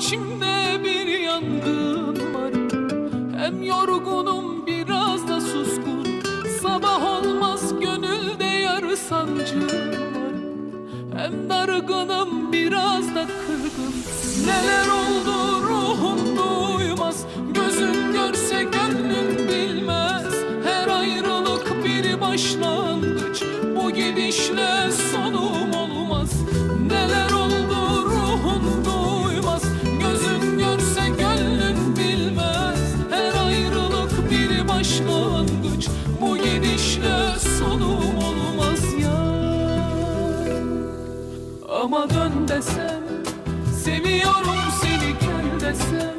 içimde bir yangın var. Hem yorgunum biraz da suskun. Sabah olmaz gönülde yar sancım var. Hem dargınım biraz da kırgın. Neler oldu ruhum duymaz. Gözün görse gönlün bilmez. Her ayrılık bir başlangıç. Bu gidişle sonum başlangıç Bu gidişle sonum olmaz ya. Ama dön desem Seviyorum seni gel desem